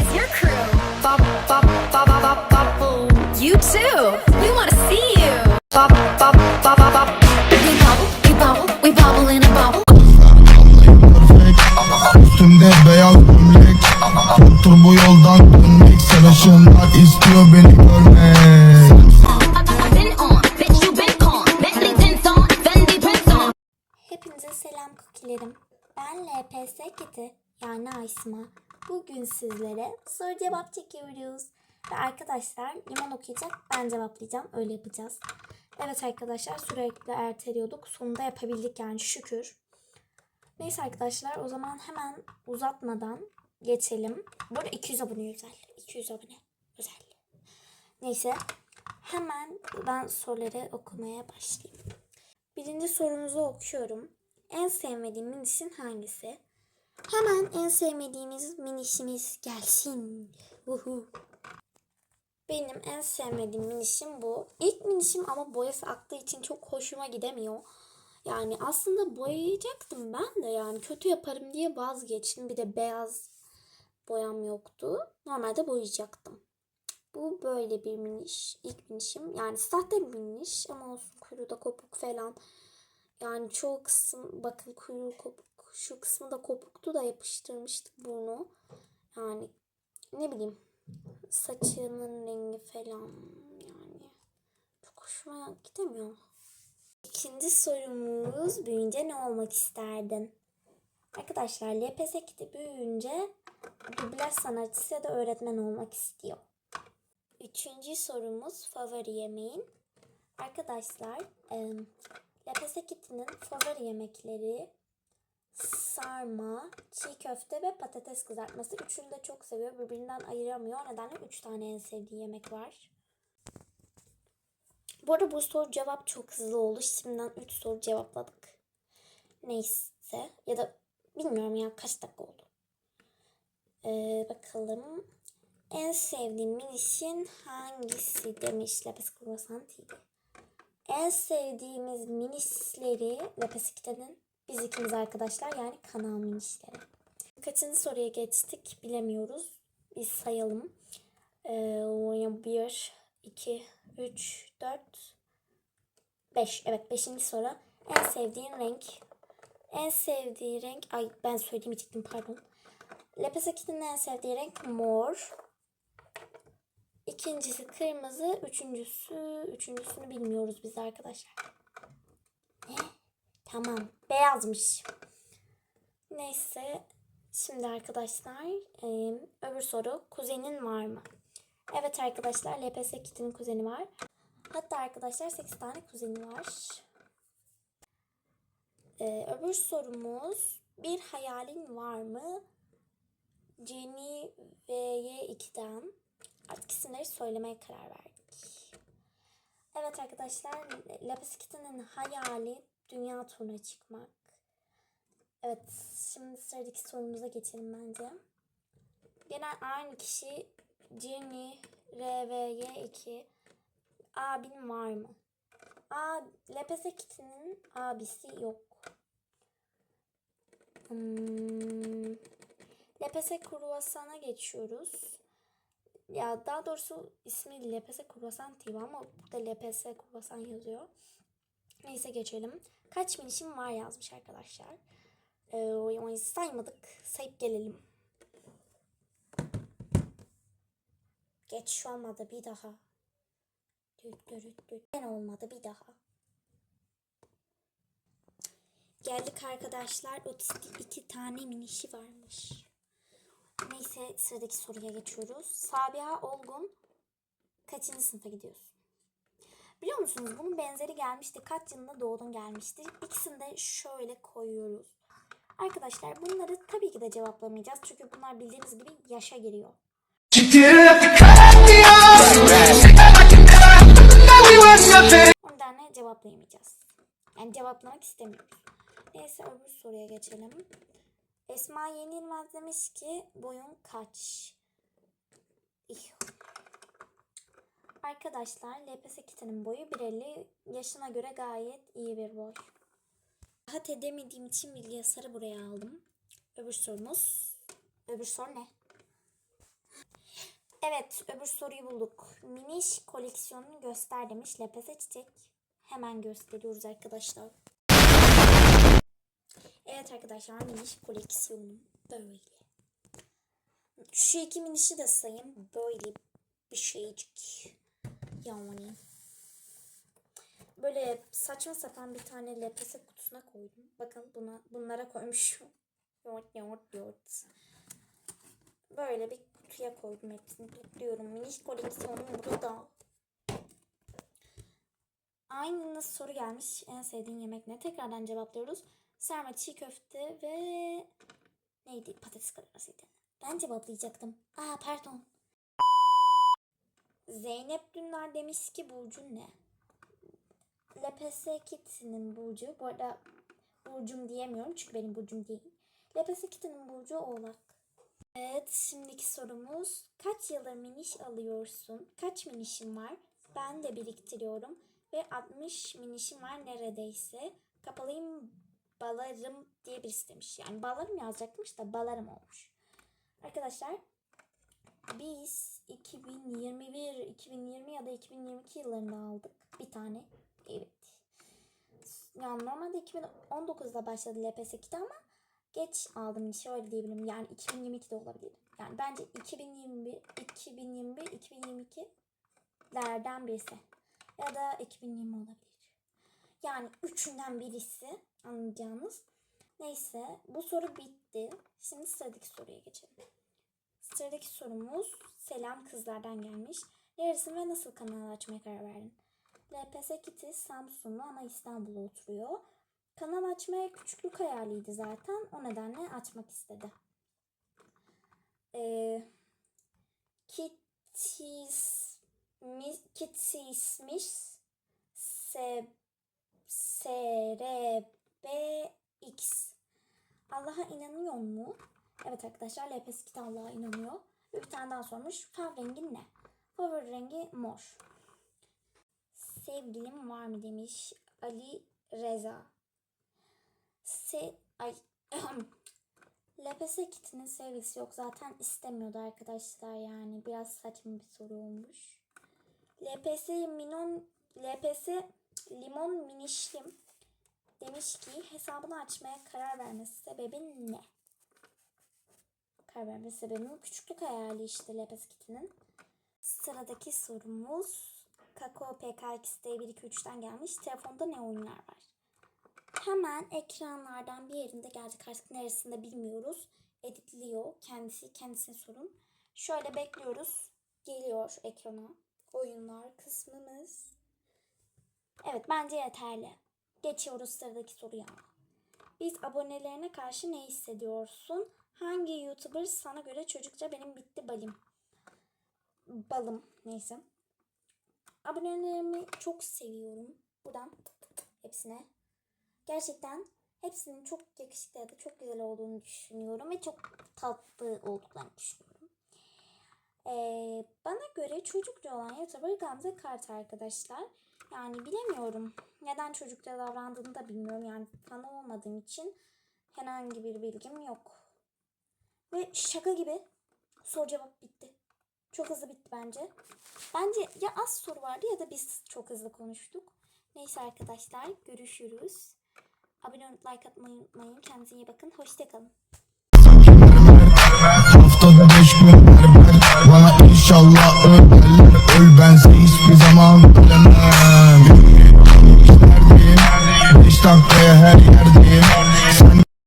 is your beyaz gömlek. Otur bu yoldan dönmek. Sarışınlar istiyor beni görmek Bugün sizlere soru cevap çekiyoruz. Ve arkadaşlar limon okuyacak ben cevaplayacağım öyle yapacağız. Evet arkadaşlar sürekli erteliyorduk. Sonunda yapabildik yani şükür. Neyse arkadaşlar o zaman hemen uzatmadan geçelim. Bu arada 200 abone özel. 200 abone özel. Neyse hemen ben soruları okumaya başlayayım. Birinci sorumuzu okuyorum. En sevmediğim minişin hangisi? Hemen en sevmediğimiz minişimiz gelsin. Uhu. Benim en sevmediğim minişim bu. İlk minişim ama boyası aktığı için çok hoşuma gidemiyor. Yani aslında boyayacaktım ben de yani kötü yaparım diye vazgeçtim. Bir de beyaz boyam yoktu. Normalde boyayacaktım. Bu böyle bir miniş. İlk minişim. Yani sahte bir miniş ama olsun kuyruğu da kopuk falan. Yani çoğu kısım bakın kuyruğu kopuk. Şu kısmı da kopuktu da yapıştırmıştık burnu. Yani ne bileyim saçının rengi falan yani çok hoşuma gidemiyor. İkinci sorumuz büyüyünce ne olmak isterdin? Arkadaşlar LPS kiti büyüyünce dublaj sanatçısı ya da öğretmen olmak istiyor. Üçüncü sorumuz favori yemeğin. Arkadaşlar LPS kitinin favori yemekleri sarma, çiğ köfte ve patates kızartması. Üçünü de çok seviyor. Birbirinden ayıramıyor. O nedenle üç tane en sevdiği yemek var. Bu arada bu soru cevap çok hızlı oldu. Şimdiden 3 soru cevapladık. Neyse ya da bilmiyorum ya kaç dakika oldu. Ee, bakalım. En sevdiğim minişin hangisi demiş Lepes Kruvasan. En sevdiğimiz Lepes Kita'nın biz ikimiz arkadaşlar yani kanal minişleri. Kaçıncı soruya geçtik bilemiyoruz. Biz sayalım. Ee, 1, 2, 3, 4, 5. Evet 5. soru. En sevdiğin renk. En sevdiği renk. Ay ben söylemeyecektim pardon. Lepes en sevdiği renk mor. İkincisi kırmızı. Üçüncüsü. Üçüncüsünü bilmiyoruz biz arkadaşlar. Ne? Tamam. Beyazmış. Neyse. Şimdi arkadaşlar e, öbür soru. Kuzenin var mı? Evet arkadaşlar LPS Kit'in kuzeni var. Hatta arkadaşlar 8 tane kuzeni var. Ee, öbür sorumuz bir hayalin var mı? Jenny VY2'den artık isimleri söylemeye karar verdik. Evet arkadaşlar Lapis Kitty'nin hayali dünya turuna çıkmak. Evet şimdi sıradaki sorumuza geçelim bence. Genel aynı kişi Jenny RVY2 abin var mı? A Lepese Kitty'nin abisi yok. Hmm. Lepese Kruvasan'a geçiyoruz. Ya daha doğrusu ismi Lepese Kruvasan TV ama burada Lepese Kruvasan yazıyor. Neyse geçelim. Kaç minişim var yazmış arkadaşlar. Ee, saymadık. Sayıp gelelim. Geç olmadı bir daha. Düt düt düt. Ben olmadı bir daha. Geldik arkadaşlar. Otistik iki tane minişi varmış. Neyse sıradaki soruya geçiyoruz. Sabiha Olgun kaçıncı sınıfa gidiyorsun? Biliyor musunuz bunun benzeri gelmişti. Kaç yılında doğdun gelmişti. İkisini de şöyle koyuyoruz. Arkadaşlar bunları tabii ki de cevaplamayacağız. Çünkü bunlar bildiğiniz gibi yaşa giriyor. O nedenle cevaplayamayacağız. Yani cevaplamak istemiyoruz. Neyse öbür soruya geçelim. Esma Yenilmez demiş ki boyun kaç? Arkadaşlar LPS kitinin boyu 1.50 yaşına göre gayet iyi bir boy. Rahat edemediğim için bilgisayarı buraya aldım. Öbür sorumuz. Öbür soru ne? Evet öbür soruyu bulduk. Miniş koleksiyonunu göster demiş. Lepese çiçek. Hemen gösteriyoruz arkadaşlar. Evet arkadaşlar miniş koleksiyonum böyle. Şu iki minişi de sayayım. Böyle bir şeycik. Yani. Böyle saçma sapan bir tane lepese kutusuna koydum. Bakın buna bunlara koymuşum. Yoğurt yoğurt yoğurt. Böyle bir kutuya koydum hepsini. Topluyorum. Miniş koleksiyonum burada. Aynı soru gelmiş. En sevdiğin yemek ne? Tekrardan cevaplıyoruz. Sarma, çiğ köfte ve neydi? Patates kızartmasıydı. Ben cevaplayacaktım. Aa pardon. Zeynep Dündar demiş ki Burcu ne? Kitty'nin Burcu. Bu arada Burcum diyemiyorum çünkü benim Burcum değil. Kitty'nin Burcu Oğlak. Evet şimdiki sorumuz. Kaç yıldır miniş alıyorsun? Kaç minişin var? Ben de biriktiriyorum. Ve 60 minişim var neredeyse. Kapalıyım balarım diye birisi demiş. Yani balarım yazacakmış da balarım olmuş. Arkadaşlar biz 2021, 2020 ya da 2022 yıllarında aldık bir tane. Evet. Yani normalde 2019'da başladı LPS 2'de ama geç aldım şöyle diyebilirim. Yani 2022'de olabilir. Yani bence 2021, 2021, 2022'lerden birisi. Ya da 2020 olabilir. Yani üçünden birisi anlayacağınız. Neyse bu soru bitti. Şimdi sıradaki soruya geçelim. Sıradaki sorumuz selam kızlardan gelmiş. Neresin ve nasıl kanal açmaya karar verdin? LPS Kitty Samsunlu ama İstanbul'da oturuyor. Kanal açmaya küçüklük hayaliydi zaten. O nedenle açmak istedi. Ee, Kitty's Kitty'smiş S SRBX Allah'a inanıyor mu? Evet arkadaşlar LPS Kitty Allah'a inanıyor. Bir tane daha sormuş. Favori rengin ne? Favori rengi mor. Sevgilim var mı demiş Ali Reza. Se ay LPS kitinin sevgilisi yok zaten istemiyordu arkadaşlar yani biraz saçma bir soru olmuş. LPS minon LPS limon minişlim demiş ki hesabını açmaya karar vermesi sebebi ne? Karar vermesi sebebi küçüklük hayali işte LPS kitinin. Sıradaki sorumuz Kakao PKX'de 1 2 3'ten gelmiş. Telefonda ne oyunlar var? Hemen ekranlardan bir yerinde gelecek artık neresinde bilmiyoruz. Editliyor. Kendisi kendisine sorun. Şöyle bekliyoruz. Geliyor ekrana. Oyunlar kısmımız. Evet bence yeterli. Geçiyoruz sıradaki soruya. Biz abonelerine karşı ne hissediyorsun? Hangi YouTuber sana göre çocukça benim bitti balim? Balım neyse. Abonelerimi çok seviyorum. Buradan hepsine. Gerçekten hepsinin çok yakışıklı ya da çok güzel olduğunu düşünüyorum ve çok tatlı olduklarını düşünüyorum. Ee, bana göre çocukça olan YouTuber Gamze Kart arkadaşlar. Yani bilemiyorum. Neden çocukça davrandığını da bilmiyorum. Yani fanı olmadığım için herhangi bir bilgim yok. Ve şaka gibi soru cevap bitti. Çok hızlı bitti bence. Bence ya az soru vardı ya da biz çok hızlı konuştuk. Neyse arkadaşlar görüşürüz. Abone olup like atmayı unutmayın. Kendinize iyi bakın. Hoşçakalın. Haftada beş gün Bana inşallah öl Öl bense hiçbir zaman bilemem Stunt'te her yerdeyim